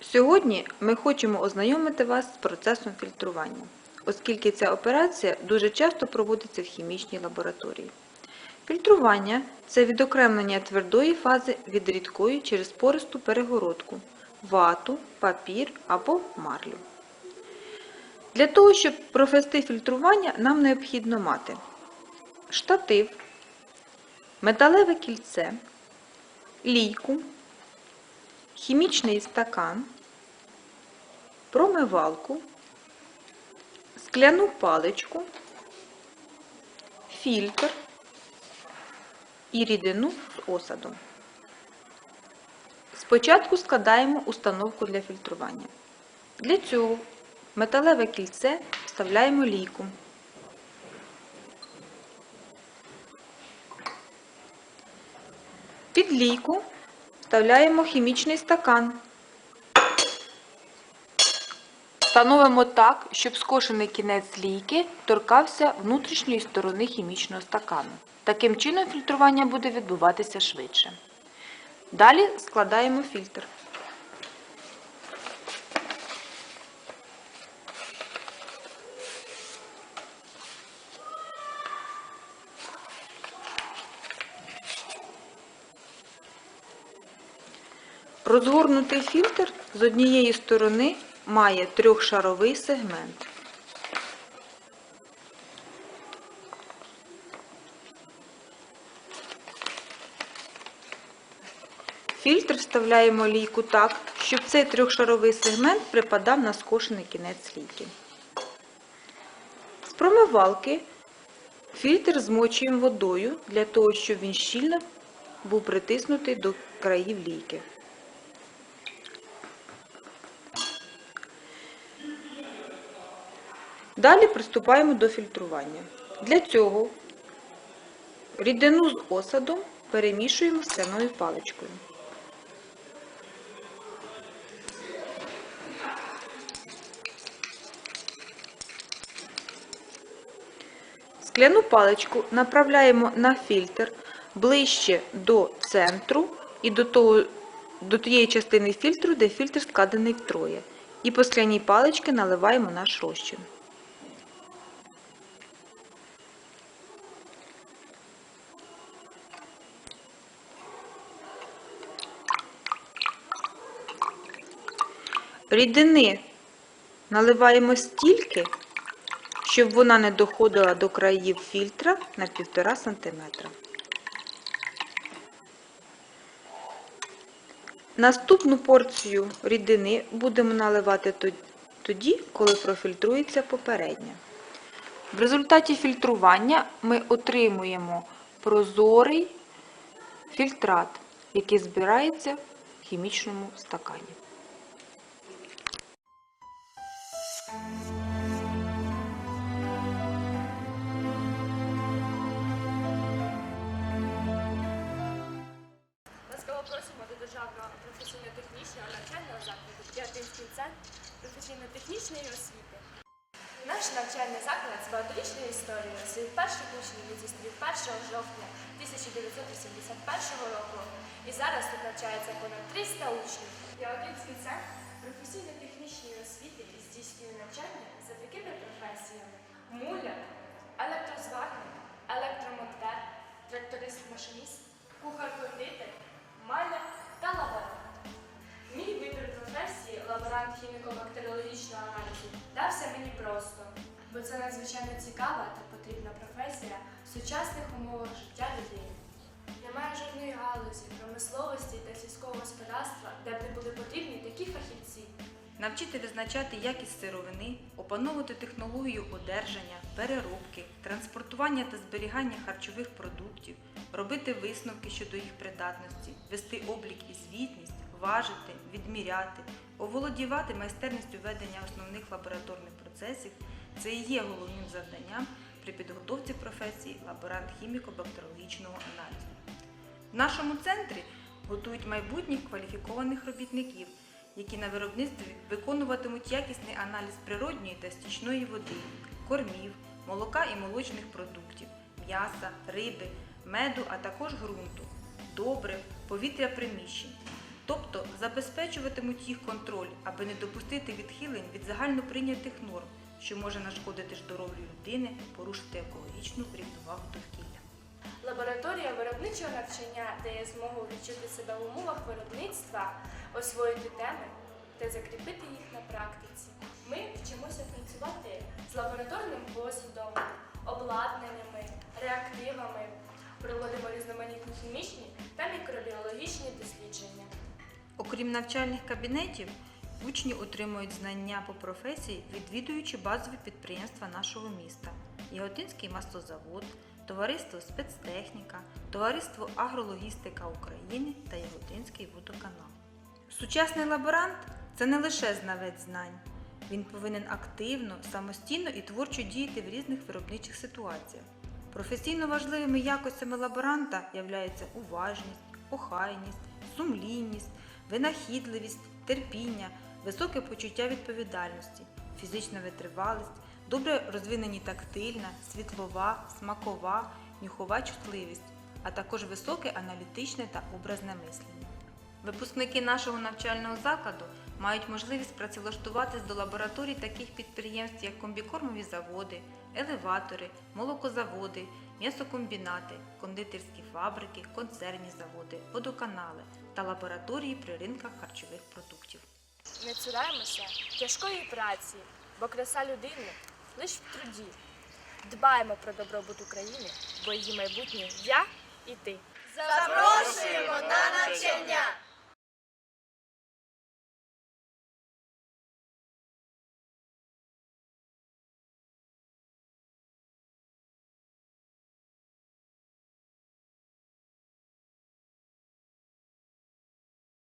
Сьогодні ми хочемо ознайомити вас з процесом фільтрування, оскільки ця операція дуже часто проводиться в хімічній лабораторії. Фільтрування це відокремлення твердої фази від рідкої через пористу перегородку, вату, папір або марлю. Для того, щоб провести фільтрування, нам необхідно мати штатив, металеве кільце, лійку, хімічний стакан, промивалку, скляну паличку, фільтр і рідину з осадом. Спочатку складаємо установку для фільтрування. Для цього металеве кільце вставляємо лійку. Під лійку вставляємо хімічний стакан. Становимо так, щоб скошений кінець лійки торкався внутрішньої сторони хімічного стакану. Таким чином фільтрування буде відбуватися швидше. Далі складаємо фільтр. Розгорнутий фільтр з однієї сторони має трьохшаровий сегмент. Фільтр вставляємо лійку так, щоб цей трьохшаровий сегмент припадав на скошений кінець лійки. З промивалки фільтр змочуємо водою для того, щоб він щільно був притиснутий до країв лійки. Далі приступаємо до фільтрування. Для цього рідину з осадом перемішуємо скляною паличкою. Скляну паличку направляємо на фільтр ближче до центру і до, того, до тієї частини фільтру, де фільтр складений втроє. І по скляній паличці наливаємо наш розчин. Рідини наливаємо стільки, щоб вона не доходила до країв фільтра на 1,5 см. Наступну порцію рідини будемо наливати тоді, коли профільтрується попередня. В результаті фільтрування ми отримуємо прозорий фільтрат, який збирається в хімічному стакані. Ласкаво просимо до Державного професійно-технічного навчального закладу П'ятинський центр професійно-технічної освіти. Наш навчальний заклад з багаторічною історією своїх перших учнів відзустрів 1 жовтня 1981 року і зараз тут навчається понад 300 учнів. П'ятинський центр професійно-технічної освіти здійснює навчання за такими професіями муляр, електрозварник, електромонтер, тракторист-машиніст, кухар-кондитер, маляр та лаборант. Мій вибір професії лаборант хіміко-бактеріологічного аналізу дався мені просто, бо це надзвичайно цікава та потрібна професія в сучасних умовах життя людей. Немає жодної галузі промисловості та сільського господарства, де б не були потрібні. Навчити визначати якість сировини, опановувати технологію одержання, переробки, транспортування та зберігання харчових продуктів, робити висновки щодо їх придатності, вести облік і звітність, важити, відміряти, оволодівати майстерністю ведення основних лабораторних процесів це і є головним завданням при підготовці професії лаборант хіміко-бактеріологічного аналізу. В нашому центрі готують майбутніх кваліфікованих робітників, які на виробництві виконуватимуть якісний аналіз природньої та стічної води, кормів, молока і молочних продуктів, м'яса, риби, меду, а також ґрунту, добрив, повітря приміщень. тобто забезпечуватимуть їх контроль, аби не допустити відхилень від загальноприйнятих норм, що може нашкодити здоров'ю людини, порушити екологічну рівновагу довкілля. Лабораторія виробничого навчання дає змогу відчути себе в умовах виробництва, освоїти теми та закріпити їх на практиці. Ми вчимося працювати з лабораторним посудом, обладнаннями, реактивами, проводимо різноманітні хімічні та мікробіологічні дослідження. Окрім навчальних кабінетів, учні отримують знання по професії, відвідуючи базові підприємства нашого міста: Яготинський маслозавод, Товариство спецтехніка, Товариство Агрологістика України та Яготинський водоканал. Сучасний лаборант це не лише знавець знань. Він повинен активно, самостійно і творчо діяти в різних виробничих ситуаціях. Професійно важливими якостями лаборанта являються уважність, охайність, сумлінність, винахідливість, терпіння, високе почуття відповідальності, фізична витривалість, добре розвинені тактильна, світлова, смакова, нюхова чутливість, а також високе аналітичне та образне мислення. Випускники нашого навчального закладу мають можливість працевлаштуватись до лабораторій таких підприємств, як комбікормові заводи, елеватори, молокозаводи, м'ясокомбінати, кондитерські фабрики, концерні заводи, водоканали та лабораторії при ринках харчових продуктів. Не цураємося тяжкої праці, бо краса людини лише в труді. Дбаємо про добробут України, бо її майбутнє я і ти. Запрошуємо на навчання!